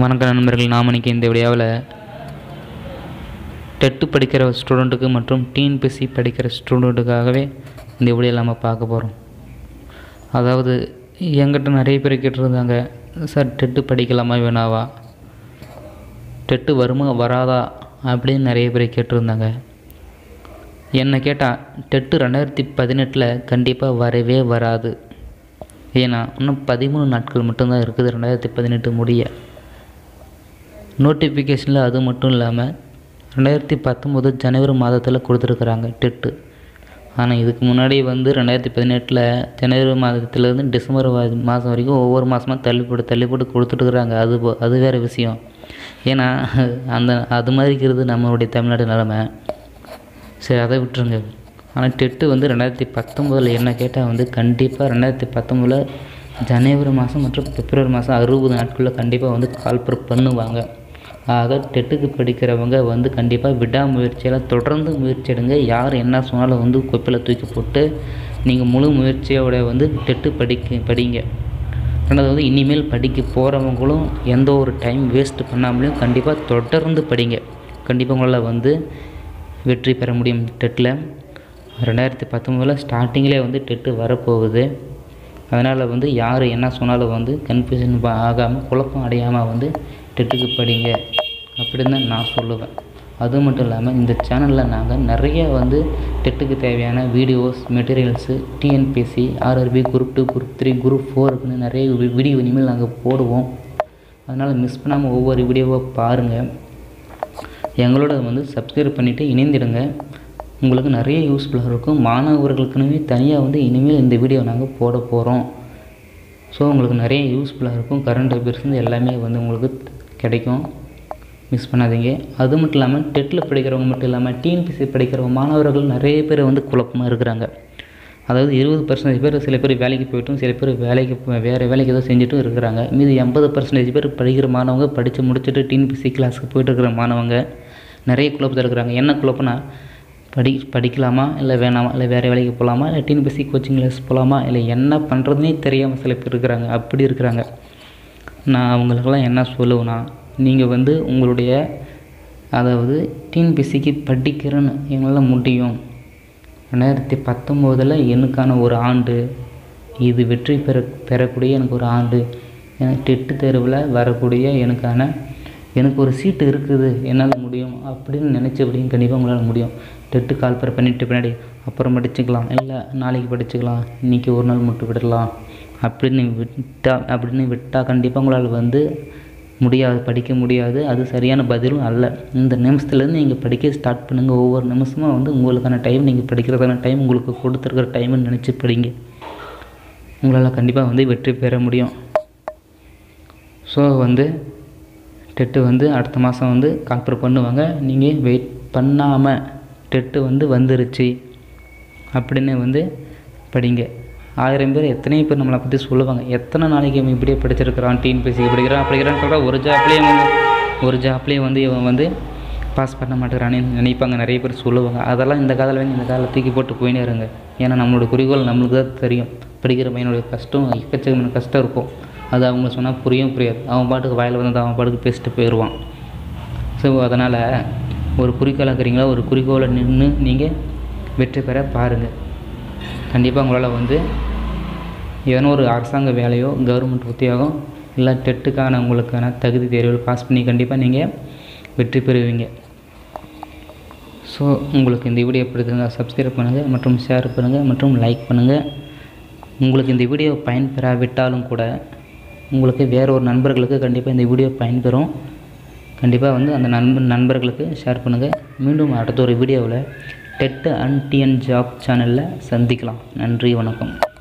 வணக்கம் நண்பர்கள் நாம் இன்னைக்கு இந்த விடியாவில் டெட்டு படிக்கிற ஸ்டூடெண்ட்டுக்கு மற்றும் டிஎன்பிசி படிக்கிற ஸ்டூடெண்ட்டுக்காகவே இந்த விடியை நம்ம பார்க்க போகிறோம் அதாவது என்கிட்ட நிறைய பேர் கேட்டிருந்தாங்க சார் டெட்டு படிக்கலாமா வேணாவா டெட்டு வருமா வராதா? அப்படின்னு நிறைய பேர் கேட்டிருந்தாங்க. என்னை கேட்டால் டெட்டு ரெண்டாயிரத்தி பதினெட்டில் கண்டிப்பாக வரவே வராது. ஏன்னா இன்னும் பதிமூணு நாட்கள் மட்டும்தான் இருக்குது ரெண்டாயிரத்தி பதினெட்டு முடிய. நோட்டிஃபிகேஷனில் அது மட்டும் இல்லாமல் ரெண்டாயிரத்தி பத்தொம்போது ஜனவரி மாதத்தில் கொடுத்துருக்குறாங்க டெட்டு. ஆனால் இதுக்கு முன்னாடி வந்து ரெண்டாயிரத்தி பதினெட்டில் ஜனவரி மாதத்துலேருந்து டிசம்பர் மாதம் வரைக்கும் ஒவ்வொரு மாதமாக தள்ளி போட்டு தள்ளி போட்டு கொடுத்துட்டுருக்குறாங்க அது போ- அது வேறு விஷயம். ஏன்னா அந்த அது மாதிரி இருக்கிறது நம்மளுடைய தமிழ்நாடு நிலமை. சரி அதை விட்டுருங்க. ஆனால் டெட்டு வந்து ரெண்டாயிரத்தி பத்தொம்போதில் என்ன கேட்டால் வந்து கண்டிப்பாக ரெண்டாயிரத்தி பத்தொம்போதில் ஜனவரி மாதம் மற்றும் பிப்ரவரி மாதம் அறுபது நாட்களில் கண்டிப்பாக வந்து கால்பர் பண்ணுவாங்க. ஆக டெட்டுக்கு படிக்கிறவங்க வந்து கண்டிப்பாக விடாமுயற்சியால் தொடர்ந்து முயற்சி எடுங்க. யார் என்ன சொன்னாலும் வந்து குப்பையில் தூக்கி போட்டு நீங்கள் முழு முயற்சியோட வந்து டெட்டு படிக்க படிங்க. ரெண்டாவது வந்து இனிமேல் படிக்க போகிறவங்களும் எந்த ஒரு டைம் வேஸ்ட் பண்ணாமலையும் கண்டிப்பாக தொடர்ந்து படிங்க. கண்டிப்பாக உங்களால் வந்து வெற்றி பெற முடியும் டெட்டில் ரெண்டாயிரத்தி பத்தொம்போதில் ஸ்டார்டிங்கிலே வந்து டெட்டு வரப்போகுது. அதனால் வந்து யார் என்ன சொன்னாலும் வந்து கன்ஃபியூஷன் ஆகாமல் குழப்பம் அடையாமல் வந்து டெட்டுக்கு படிங்க அப்படின்னு தான் நான் சொல்லுவேன். அது மட்டும் இல்லாமல் இந்த சேனலில் நாங்கள் நிறைய வந்து டெட்டுக்கு தேவையான videos materials TNPSC RRB group two group three group ஃபோருக்குன்னு நிறைய வீடியோ இனிமேல் நாங்கள் போடுவோம். அதனால் மிஸ் பண்ணாமல் ஒவ்வொரு வீடியோவை பாருங்கள் எங்களோட வந்து சப்ஸ்கிரைப் பண்ணிவிட்டு இணைந்திடுங்க. உங்களுக்கு நிறைய யூஸ்ஃபுல்லாக இருக்கும். மாணவர்களுக்குன்னு தனியாக வந்து இனிமேல் இந்த வீடியோ நாங்கள் போட போகிறோம் ஸோ உங்களுக்கு நிறைய யூஸ்ஃபுல்லாக இருக்கும். கரண்ட் அஃபேர்ஸ் எல்லாமே வந்து உங்களுக்கு கிடைக்கும். மிஸ் பண்ணாதீங்க. அது மட்டும் இல்லாமல் டெட்டில் படிக்கிறவங்க மட்டும் இல்லாமல் டிஎன்பிசி படிக்கிறவங்க மாணவர்கள் நிறைய பேர் வந்து குழப்பமாக இருக்கிறாங்க. அதாவது இருபது பர்சன்டேஜ் பேர் சில பேர் வேலைக்கு போயிட்டும் சில பேர் வேலைக்கு போ- வேறு வேலைக்கு ஏதோ செஞ்சுட்டும் இருக்கிறாங்க. மீதி எண்பது பர்சன்டேஜ் பேர் படிக்கிற மாணவங்க படித்து முடிச்சுட்டு டிஎன்பிசி கிளாஸுக்கு போயிட்டு இருக்கிற மாணவங்க நிறைய குழப்பத்தில் இருக்கிறாங்க. என்ன குழப்பம்னா படி படிக்கலாமா? இல்லை வேணாமா? இல்லை வேறு வேலைக்கு போகலாமா இல்லை டிஎன்பிசி கோச்சிங் கிளாஸ் போகலாமா இல்லை என்ன பண்ணுறதுனே தெரியாமல் சில பேர் இருக்கிறாங்க. அப்படி இருக்கிறாங்க. நான் அவங்களுக்கெல்லாம் என்ன சொல்லுவேன்னா நீங்கள் வந்து உங்களுடைய அதாவது டிஎன்பிசிக்கு படிக்கிறேன்னு எங்களால் முடியும். ரெண்டாயிரத்தி பத்தொம்போதில் எனக்கான ஒரு ஆண்டு இது வெற்றி பெற பெறக்கூடிய எனக்கு ஒரு ஆண்டு எனக்கு டெட்டு தேர்வில் வரக்கூடிய எனக்கான எனக்கு ஒரு சீட்டு இருக்குது என்னால் முடியும் அப்படின்னு நினச்சபடியும் கண்டிப்பாக உங்களால் முடியும். டெட்டு கால்பர் பண்ணிட்டு பின்னாடி அப்புறம் படிச்சுக்கலாம். இல்லை நாளைக்கு படிச்சுக்கலாம். இன்றைக்கி ஒரு நாள் மட்டும் விடலாம். அப்படின்னு விட்டா அப்படின்னு விட்டால் கண்டிப்பாக உங்களால் வந்து முடியாது படிக்க முடியாது. அது சரியான பதிலும் அல்ல. இந்த நிமிஷத்துலேருந்து நீங்கள் படிக்க ஸ்டார்ட் பண்ணுங்கள் ஒவ்வொரு நிமிஷமும் வந்து உங்களுக்கான டைம் நீங்கள் படிக்கிறதான டைம் உங்களுக்கு கொடுத்துருக்கிற டைம்னு நினச்சி படிங்க. உங்களால் கண்டிப்பாக வந்து வெற்றி பெற முடியும். ஸோ வந்து டெட்டு வந்து அடுத்த மாதம் வந்து கால்பர் பண்ணுவாங்க. நீங்கள் வெயிட் பண்ணாமல் டெட்டு வந்து வந்துருச்சு அப்படின்னு வந்து படிங்க. ஆயிரம் பேர் எத்தனை பேர் நம்மளை பற்றி சொல்லுவாங்க. எத்தனை நாளைக்கு இவன் இப்படியே படிச்சிருக்கிறான்? டிஎன்பிஎஸ்சி படிக்கிறான் படிக்கிறான்னு சொல்கிறா ஒரு ஜாப்லேயே வந்து ஒரு ஜாப்லேயே வந்து இவன் வந்து பாஸ் பண்ண மாட்டேங்கிறானே நினைப்பாங்க. நிறைய பேர் சொல்லுவாங்க. அதெல்லாம் இந்த காதில் வாங்கி இந்த காதில் தூக்கி போட்டு போயினே இருங்க. ஏன்னா நம்மளோட குறிக்கோள் நம்மளுக்கு தான் தெரியும். படிக்கிற பையனுடைய கஷ்டம் எக்கச்சக்கமான கஷ்டம் இருக்கும். அது அவங்க சொன்னால் புரியும் புரியாது. அவன் பாட்டுக்கு வாயில் வந்தது அவன் பாட்டுக்கு பேசிட்டு போயிடுவான் ஸோ அதனால் ஒரு குறிக்கோளாக இருக்கிறீங்களா? ஒரு குறிக்கோளை நின்று நீங்கள் வெற்றி பெற பாருங்கள் கண்டிப்பாக உங்களால் வந்து ஏதோ ஒரு அரசாங்க வேலையோ கவர்மெண்ட் உத்தியோகம் இல்லை டெட்டுக்கான உங்களுக்கான தகுதி தேர்வுகள் பாஸ் பண்ணி கண்டிப்பாக நீங்கள் வெற்றி பெறுவீங்க. ஸோ உங்களுக்கு இந்த வீடியோ பிடிச்சிருந்தா சப்ஸ்கிரைப் பண்ணுங்கள் மற்றும் ஷேர் பண்ணுங்கள் மற்றும் லைக் பண்ணுங்கள் உங்களுக்கு இந்த வீடியோ பயன்பெறாவிட்டாலும் கூட உங்களுக்கு வேற ஒரு நண்பர்களுக்கு கண்டிப்பாக இந்த வீடியோ பயன்பெறும் கண்டிப்பாக வந்து அந்த நண்பன் நண்பர்களுக்கு ஷேர் பண்ணுங்கள் மீண்டும் அடுத்த ஒரு வீடியோவில் டெட் அண்ட் டிஎன் ஜாப் சேனலில் சந்திக்கலாம். நன்றி வணக்கம்.